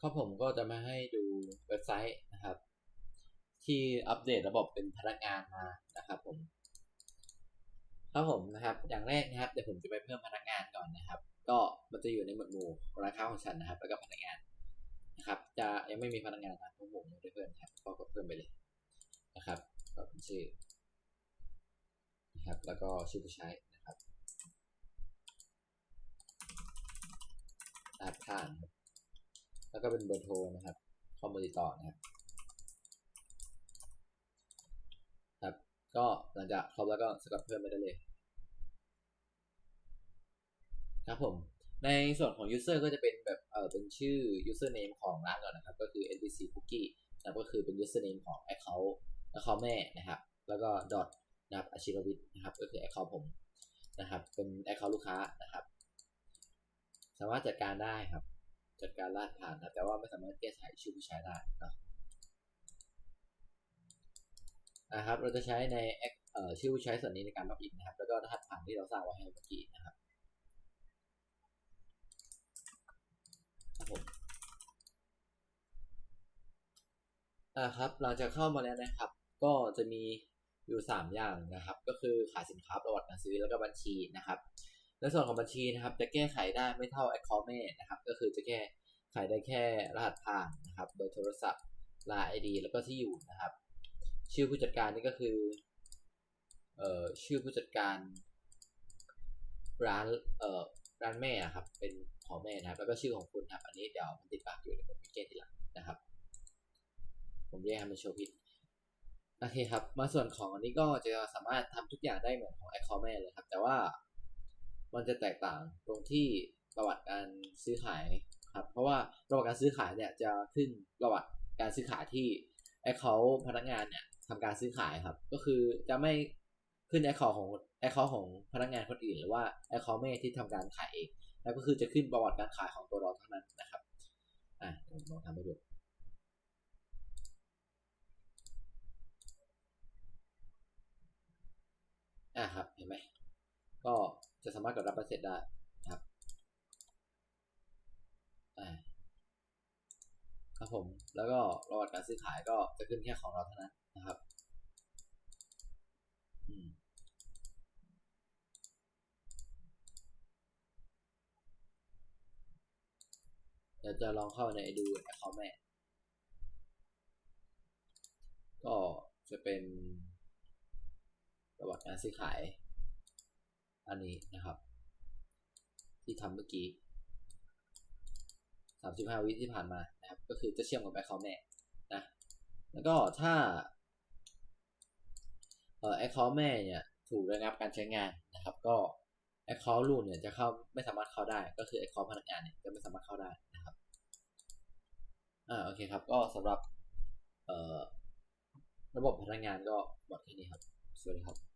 ข้อผมก็จะมาให้ดูเว็บไซต์นะครับ ที่อัปเดตระบบเป็นพนักงานมานะครับผมครับผมนะครับ อย่างแรกนะครับเดี๋ยวผมจะไปเพิ่มพนักงานก่อนนะครับ ก็มันจะอยู่ในหมวดหมู่ราคาของฉันนะครับ แล้วก็พนักงานนะครับ จะยังไม่มีพนักงานนะเพราผมไม่ได้เพิ่มครับก็กดเพิ่มไปเลยนะครับก็เป็นชื่อนะครับ แล้วก็ชื่อผู้ใช้นะครับรหัสผ่านครับ แล้วก็เป็นเบอร์โทรนะครับข้อมูลติดต่อนะครับครับ ก็หลังจากครบแล้วก็สกัดเพิ่มไปได้เลย ครับผม ในส่วนของ user ก็จะเป็นแบบเออเป็นชื่อ username ของร้านก่อนนะครับ ก็คือ nbc cookie นะครับก็คือเป็น username ของ account account แม่นะครับ แล้วก็ dot นะครับอาชิรวิทย์นะครับ ก็คือ account ผมนะครับ เป็น account ลูกค้านะครับ สามารถจัดการได้ครับ จัดการรหัสผ่านนะแต่ว่าไม่สามารถแก้ไขชื่อผู้ใช้ได้นะนะครับ เราจะใช้ในเอ่อชื่อผู้ใช้ส่วนนี้ในการล็อกอินนะครับ แล้วก็รหัสผ่านที่เราสร้างไว้ให้เมื่อกี้นะครับครับผมอ่าครับหลังจากเข้ามาแล้วนะครับ ก็จะมีอยู่ 3 อย่างนะครับ ก็คือขายสินค้าประวัติการซื้อแล้วก็บัญชีนะครับ ในส่วนของบัญชีนะครับ จะแก้ไขได้ไม่เท่า Account แม่นะครับ ก็คือจะแก้ไขได้แค่รหัสผ่านนะครับเบอร์โทรศัพท์ลาย ID แล้วก็ที่อยู่นะครับ ชื่อผู้จัดการนี่ก็คือเอ่อชื่อผู้จัดการร้านเอ่อร้านแม่ครับ เป็นของแม่นะครับ แล้วก็ชื่อของคุณครับ อันนี้เดี๋ยวมันติดปากอยู่เดี๋ยวผมไปแก้ทีหลังนะครับ ผมแยกให้มันโชว์ผิดโอเคครับ มาส่วนของอันนี้ก็จะสามารถทำทุกอย่างได้เหมือนของ Account แม่เลยครับ แต่ว่า มันจะแตกต่างตรงที่ประวัติการซื้อขายครับ เพราะว่าประวัติการซื้อขายเนี่ยจะขึ้นประวัติการซื้อขายที่แอคเคาท์พนักงานเนี่ยทำการซื้อขายครับ ก็คือจะไม่ขึ้นแอคเคาท์ของแอคเคาท์ของพนักงานคนอื่น หรือว่าแอคเคาท์แม่ที่ทำการขายเองแล้วก็คือจะขึ้นประวัติการขายของตัวเราเท่านั้นนะครับอะผมลองทำให้ดูอะครับเห็นไหมก็ จะสามารถกดรับใบเสร็จได้ครับครับผม แล้วก็ประวัติการซื้อขายก็จะขึ้นแค่ของเราเท่านั้นนะครับอืมเดี๋ยวจะลองเข้าในดู Account แม่ ก็จะเป็นประวัติการซื้อขาย อันนี้นะครับ ที่ทำเมื่อกี้ 35 วิที่ผ่านมานะครับ ก็คือจะเชื่อมกับ Account แม่นะ แล้วก็ถ้าเอ่อ Account แม่เนี่ยถูกระงับการใช้งานนะครับ ก็ Account ลูกเนี่ยจะเข้าไม่สามารถเข้าได้ ก็คือ Account พนักงานเนี่ยจะไม่สามารถเข้าได้นะครับอ่าโอเคครับ ก็สำหรับเอ่อระบบพนักงานก็หมดแค่นี้ครับ สวัสดีครับ